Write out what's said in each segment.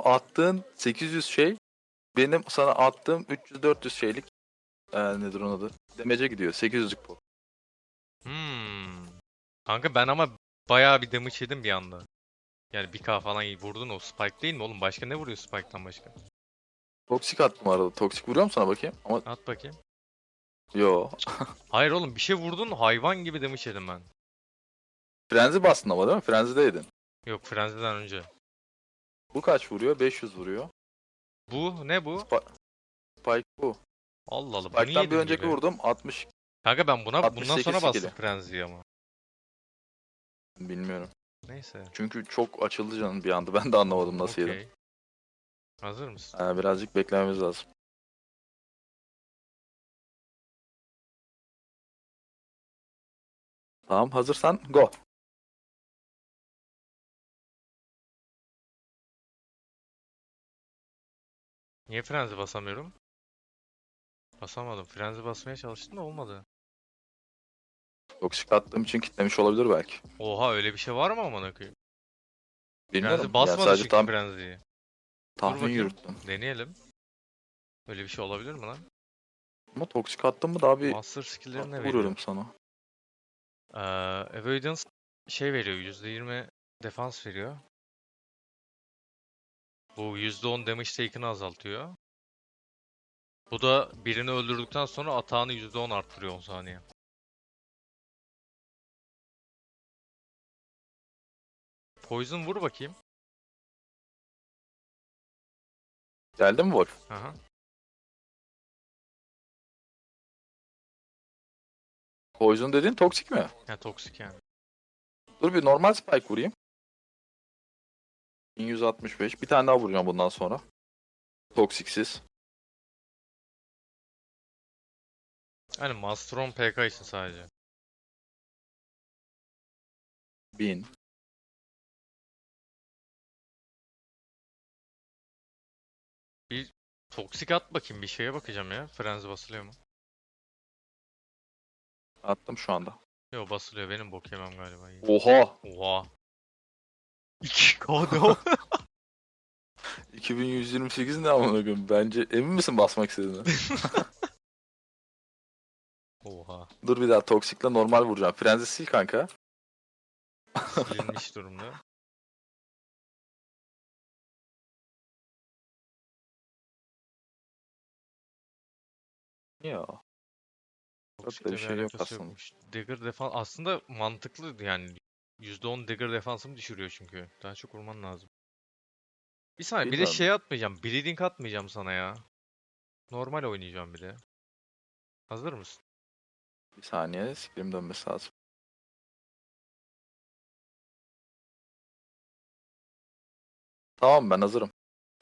o attığın 800 şey benim sana attığım 300-400 şeylik e, nedir onun adı? Demece gidiyor. 800'lük pot. Hmm. Kanka ben ama bayağı bir damage yedim bir anda. Yani 1k falan vurdun o spike değil mi oğlum? Başka ne vuruyor spike'tan başka? Toksik attım arada. Toksik vuruyor mu sana bakayım? Ama At bakayım. yo. Hayır oğlum bir şey vurdun hayvan gibi damage yedim ben. Frenzi bastın ama değil mi? Frenzi'deydin. Yok Frenzy'den önce. Bu kaç vuruyor? 500 vuruyor. Bu ne bu? Spike bu. Allah Allah bunu Spike'tan bir yedim önceki gibi. vurdum 60 Kanka ben buna bundan 68 sonra bastım. Frenzy'yi ama. bilmiyorum. Neyse. Çünkü çok açıldı canım bir anda. Ben de anlamadım nasıl yedim. Okey. Hazır mısın? Ha, birazcık beklememiz lazım. Tamam hazırsan go. Niye frenzi basamıyorum? Basamadım. Frenzi basmaya çalıştım da olmadı. Toksik attığım için kitlemiş olabilir belki. Oha öyle bir şey var mı amına koyayım? Bilmiyorum. Frenzi basmadı sadece çünkü tam frenziyi. tahmin yürüttüm. Deneyelim. Öyle bir şey olabilir mi lan? Ama toksik attım mı daha bir Master skill'leri ne vuruyorum veriyor? sana. Ee, Avoidance şey veriyor. %20 defans veriyor. Bu %10 damage taken'ı azaltıyor. Bu da birini öldürdükten sonra atağını %10 arttırıyor 10 saniye. Poison vur bakayım. Geldi mi Wolf? Aha. Poison dediğin toksik mi? Ya toksik yani. Dur bir normal spike vurayım. 1165. Bir tane daha vuracağım bundan sonra. Toksiksiz. Yani Masteron PK için sadece. 1000. Toksik at bakayım bir şeye bakacağım ya. Frenzy basılıyor mu? Attım şu anda. Yok basılıyor. Benim bok yemem galiba. Oha! Oha. 2K ne o? 2128 ne amına koyayım? Bence emin misin basmak istediğine? Oha. Dur bir daha toksikle normal vuracağım. Frenzi sil kanka. Silinmiş durumda. Ya. Toksikle bir bir şey yok alakası aslında. yokmuş. Dagger defans aslında mantıklı yani %10 dagger defansımı düşürüyor çünkü. Daha çok vurman lazım. Bir saniye bir de şey atmayacağım. Bleeding atmayacağım sana ya. Normal oynayacağım bir de. Hazır mısın? Bir saniye sikrim dönmesi lazım. Tamam ben hazırım.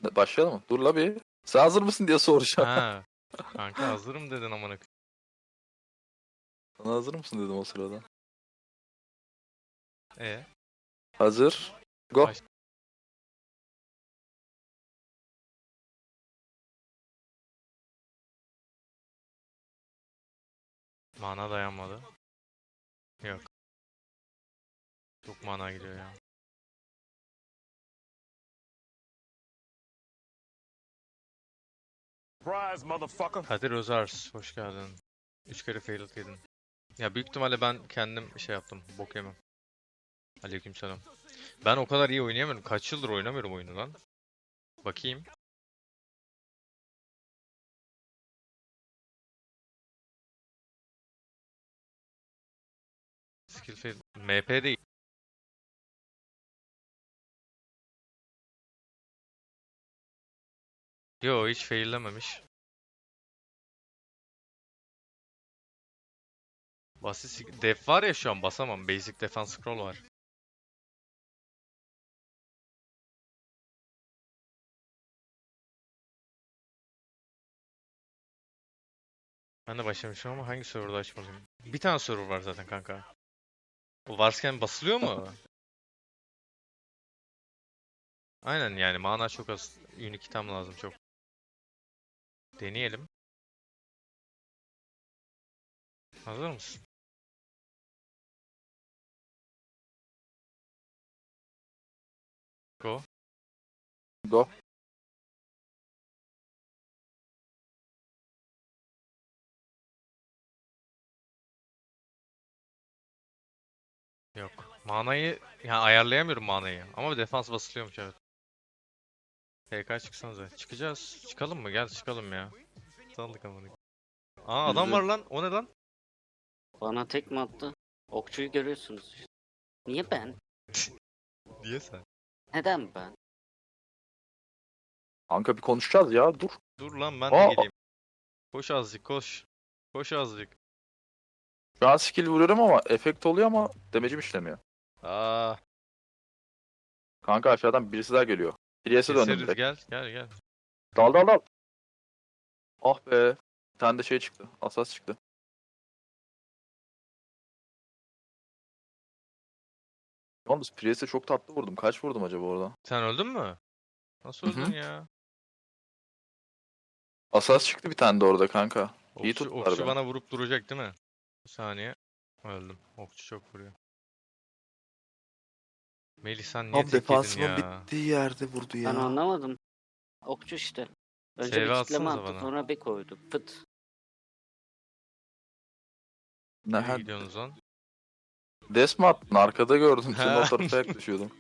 Ne- Başlayalım mı? Dur la bir. Sen hazır mısın diye soracağım. Ha. Kanka hazırım dedin amına koyayım. Sana hazır mısın dedim o sırada. E Hazır. Go. Baş- mana dayanmadı. Yok. Çok mana gidiyor ya. Kadir Özars, hoş geldin. Üç kere failed yedin. Ya büyük ihtimalle ben kendim şey yaptım, bok yemem. Aleykümselam. Ben o kadar iyi oynayamıyorum. Kaç yıldır oynamıyorum oyunu lan. Bakayım. Skill fail. MP değil. Yo hiç faillememiş. Basit def var ya şu an basamam. Basic defense scroll var. Ben de başlamışım ama hangi serverda açmalıyım? Bir tane server var zaten kanka. O varsken basılıyor mu? Aynen yani mana çok az. Unique item lazım çok. Deneyelim. Hazır mısın? Go. Go. Yok. Manayı yani ayarlayamıyorum manayı. Ama defans basılıyormuş evet. PK çıksanıza. Çıkacağız. Çıkalım mı? Gel çıkalım ya. Sandık amına. Aa adam var lan. O ne lan? Bana tek mi attı? Okçuyu görüyorsunuz işte. Niye ben? Diye sen. Neden ben? Kanka bir konuşacağız ya dur. Dur lan ben Aa! de geleyim. Koş azıcık koş. Koş azıcık. Şu an skill vuruyorum ama efekt oluyor ama demecim işlemiyor. Aa, Kanka aşağıdan birisi daha geliyor. Priest'e döndüm keseriz direkt. gel gel gel. Dal dal dal. Ah be. Bir tane de şey çıktı. Asas çıktı. Yalnız Priest'e çok tatlı vurdum. Kaç vurdum acaba orada? Sen öldün mü? Nasıl Hı hı. öldün ya? Asas çıktı bir tane de orada kanka. İyi Okçu, tuttular okçu beni. bana vurup duracak değil mi? Bir saniye. Öldüm. Okçu çok vuruyor. Melih sen niye Tam tek yedin defansımın ya? bittiği yerde vurdu Ben ya. anlamadım. Okçu işte. Önce CV bir kitleme atsanıza attı bana. sonra bir koydu. Pıt. Ne Nereye her... gidiyorsunuz lan? Des mi attın? Arkada gördüm. Senin o Ha. tarafa yaklaşıyordum.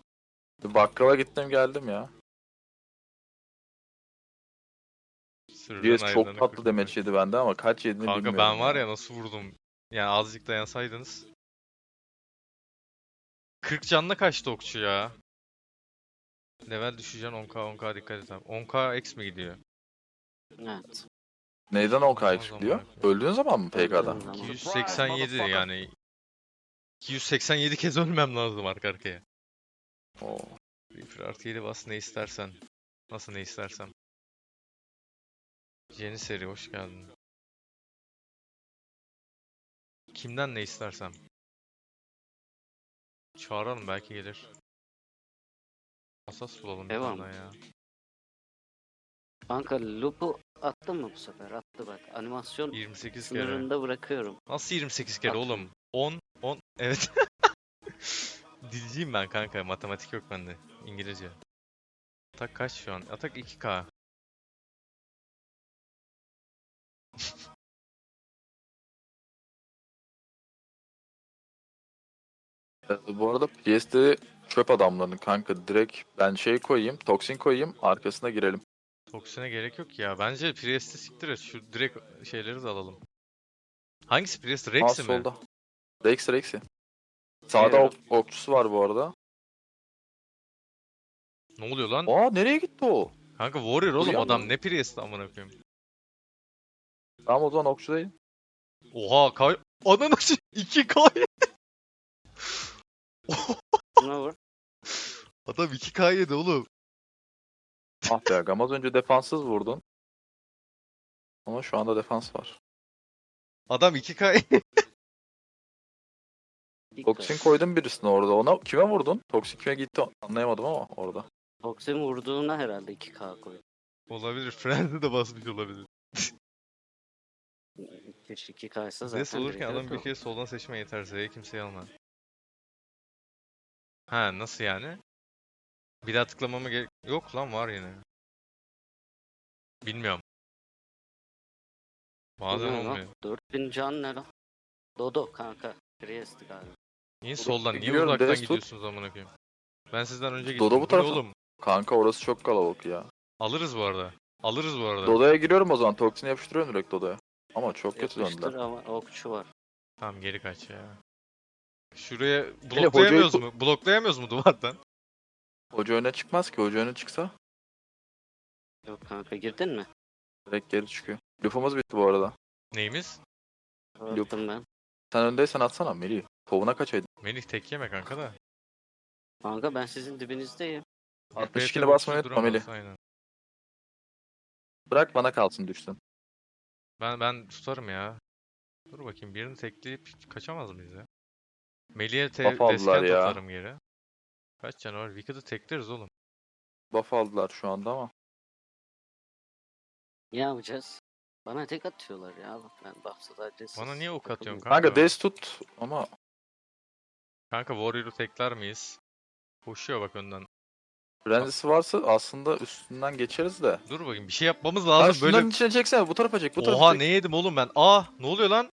Bir bakkala gittim geldim ya. Sürüden Priest çok ayrılanı tatlı demeç yedi bende ama kaç yediğini Kanka bilmiyorum. ben var ya nasıl vurdum. Yani azıcık dayansaydınız. 40 canla kaçtı okçu ya. Level düşeceksin 10k 10k dikkat et abi. 10k x mi gidiyor? Evet. Neyden 10 O kay zaman diyor? bak. Öldüğün zaman mı PK'da? Öldüğün zaman. 287 yani. 287 kez ölmem lazım arka arkaya. Oo. Reaper artı 7 bas ne istersen. Nasıl ne istersem. Yeni seri hoş geldin. Kimden ne istersem. Çağıralım belki gelir. Asas bulalım bir Devam. tane ya. Kanka loop'u attı mı bu sefer? Attı bak. Animasyon 28 kere. sınırında bırakıyorum. Nasıl 28 kere At. oğlum? 10, 10, evet. Dilciyim ben kanka, matematik yok bende. İngilizce. Atak kaç şu an? Atak 2K. Bu arada PS'de çöp adamlarının kanka direkt ben şey koyayım, toksin koyayım, arkasına girelim. Toksine gerek yok ya. Bence Priest'i siktir et. Şu direkt şeyleri de alalım. Hangisi Priest? Aa Rex'i mi? solda. Rex Rex'i. Sağda Biliyorum. ok- okçusu var bu arada. Ne oluyor lan? Aa nereye gitti o? Kanka Warrior oğlum Vuruyor adam. mu? Ne Priest amına koyayım. Tamam o zaman okçu değil. Oha kay... Ananı s- 2K. Buna vur. Adam 2K yedi oğlum. Ah be agam az önce defanssız vurdun. Ama şu anda defans var. Adam 2K Dikkat. Toksin koydun birisine orada. Ona kime vurdun? Toksin kime gitti anlayamadım ama orada. Toksin vurduğuna herhalde 2K koydu. olabilir. Frenzy de basmış olabilir. Keşke 2K ise zaten Zes olurken direkt adam bir kere soldan seçme yeter. Z'ye kimseyi alma. Ha nasıl yani? Bir daha tıklamama gerek... Yok lan var yine. Bilmiyorum. Bazen ne lan? olmuyor. 4000 can ne lan? Dodo kanka. Priest galiba. Niye soldan? Niye gidiyorum, uzaktan Dez tut. gidiyorsunuz amına koyayım? Ben sizden önce gittim. Dodo bu Bu ne tarafa. oğlum? Kanka orası çok kalabalık ya. Alırız bu arada. Alırız bu arada. Dodo'ya giriyorum o zaman. Toksini yapıştırıyorum direkt Dodo'ya. Ama çok kötü Yapıştır döndüler. ama okçu var. Tamam geri kaç ya. Şuraya bloklayamıyoruz mu? Bloklayamıyoruz mu duvardan? Hoca öne çıkmaz ki. Hoca öne çıksa Yok kanka girdin mi? direkt geri çıkıyor. Lüfumuz bitti bu arada. Neyimiz? Attım ben. Sen öndeysen atsana Melih. Kovuna kaçaydın. Melih tek yeme kanka da. Kanka ben sizin dibinizdeyim. 62'ni FPS basmayı okçu unutma Melih. Aynen. Bırak bana kalsın düşsün. Ben ben tutarım ya. Dur bakayım birini tekleyip kaçamaz mıyız ya? Melih'e te Buff aldılar ya. atarım geri. Kaç canı var? Wicked'ı tekleriz oğlum. Buff aldılar şu anda ama. Ne yapacağız? Bana tek atıyorlar ya. Bak ben bahsede adresiz. Bana niye ok atıyorsun kanka? Kanka Des tut ama Kanka Warrior'u tekler miyiz? Koşuyor bak önden. Frenzy'si varsa aslında üstünden geçeriz de. Dur bakayım bir şey yapmamız lazım şunların böyle. içine çeksene bu tarafa çek bu tarafa Oha çek. ne yedim oğlum ben? Aa ne oluyor lan?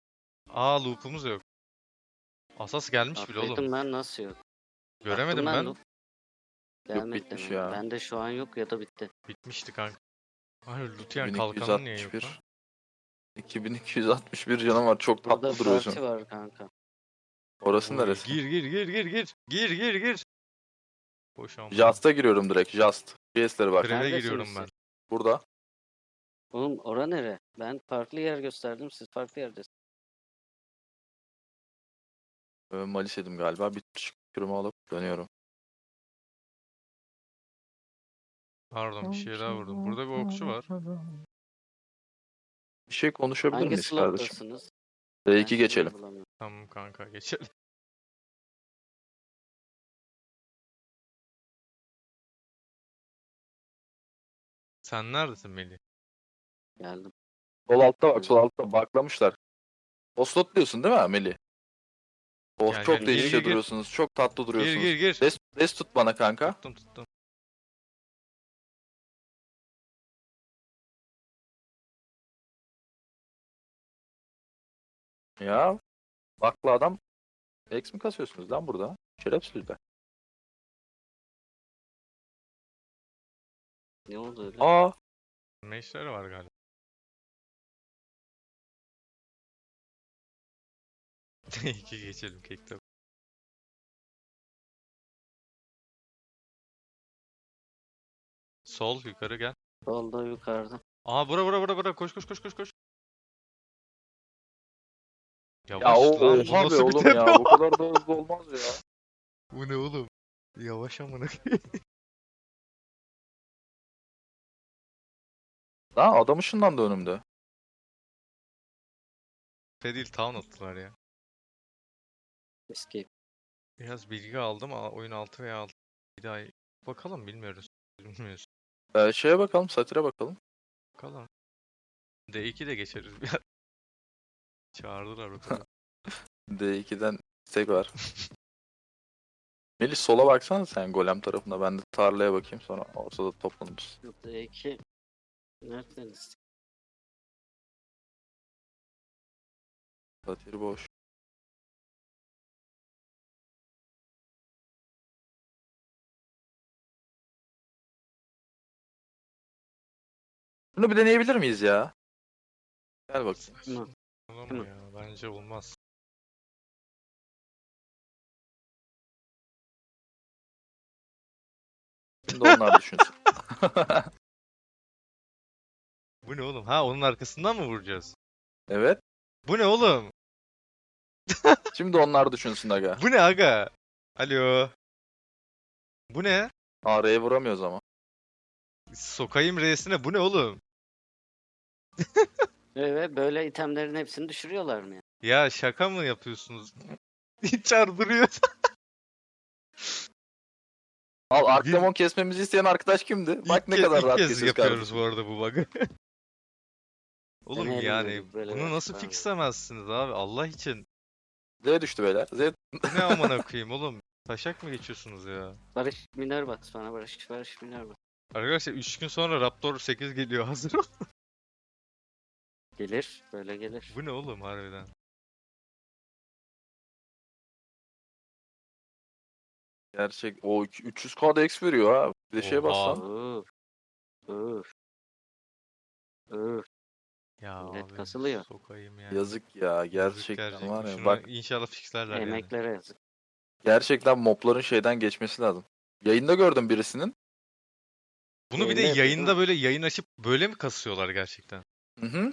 Aa loop'umuz yok. Asas gelmiş bile oğlum. Ben nasıl yok? Göremedim Attım ben. Lup. Gelmedi bitmiş ya. Bende şu an yok ya da bitti. Bitmişti kanka. Hayır Lucian kalkanın niye yok 2261. lan? 2261 canım var. Çok Burada tatlı duruyorsun. parti var kanka. Orası Oy, neresi? Gir gir gir gir gir. Gir gir gir. Boş ama. Just'a giriyorum direkt. Just. GS'lere bak. Neredesiniz giriyorum ben. Burada. Oğlum ora nere? Ben farklı yer gösterdim siz farklı yerdesiniz. Ee, Malis yedim galiba. Bir çıkırımı alıp dönüyorum. Pardon bir şey daha vurdum. Burada bir okçu var. Bir şey konuşabilir Hangi miyiz kardeşim? slottasınız? D2 Ben sizi geçelim. bulamıyorum. Tamam kanka geçelim. Sen neredesin Melih? Geldim. Sol altta bak. Sol altta. Baklamışlar. O slot diyorsun değil mi Melih? Oh Gel, çok gel, değişik gir, gir, gir. duruyorsunuz. Çok tatlı Gir duruyorsunuz. gir gir. Des, des tut bana kanka. Tuttum tuttum. Ya. Bakla adam. X mi kasıyorsunuz lan burada? Şerefsizler. Ne oldu öyle? Aa. Meşleri var galiba. İki geçelim kekte. Sol yukarı gel. Solda yukarıda. Aha bura bura bura bura koş koş koş koş koş. Yavaş Ya o lan bu oha be nasıl bir oğlum tepe? ya. Bu kadar da hızlı olmaz ya. Bu ne oğlum? Yavaş amına. Lan adam ışınlandı önümde. Fedil town attılar ya. Escape. Biraz bilgi aldım ama oyun 6 veya 6. Bir daha bakalım bilmiyoruz. Bilmiyoruz. Ee, şeye bakalım. Satire bakalım. Bakalım. D2 de geçeriz bir. Çağırdılar bakalım. D2'den istek var. Melih sola baksana sen golem tarafına. Ben de tarlaya bakayım sonra ortada toplanırız. Burada iki. Neredeniz? Satiri boş. Bunu bir deneyebilir miyiz ya? Gel Hı. mu ya? Bence olmaz. Şimdi onlar düşünsün. Bu ne oğlum? Ha onun arkasından mı vuracağız? evet. Bu ne oğlum? Şimdi onlar düşünsün aga. Bu ne aga? Alo. Bu ne? Araya vuramıyoruz ama. Sokayım reisine bu ne oğlum? Ve böyle itemlerin hepsini düşürüyorlar mı ya? Ya şaka mı yapıyorsunuz? Çardırıyor. Al Arkdemon kesmemizi isteyen arkadaş kimdi? Bak İlk ne kadar ilk rahat kez kesiyoruz yapıyoruz kardeşim. bu arada bu bug'ı. Oğlum Deneyelim yani dedik, böyle bunu nasıl fixlemezsiniz abi Allah için. Z düştü beyler. Z Bu ne amına koyayım oğlum? Taşak mı geçiyorsunuz ya? Barış Minerva at bana Barış. Barış Minerva. Arkadaşlar 3 gün sonra Raptor 8 geliyor hazır ol. Gelir. Böyle gelir. Bu ne oğlum harbiden? Gerçek. O 300k da X veriyor ha. Bir de şeye Oha. bassan. Öf. Öf. Öf. Ya Millet abi kasılıyor. sokayım yani. Yazık ya. Yazık Gerçekten var ya. Şunu Bak inşallah fixlerler yani. Emeklere yazık. gerçekten mobların şeyden geçmesi lazım. Yayında gördüm birisinin. Bunu bir de Yayında yapıyor, yayında değil mi? böyle yayın açıp böyle mi kasıyorlar gerçekten? Hı hı.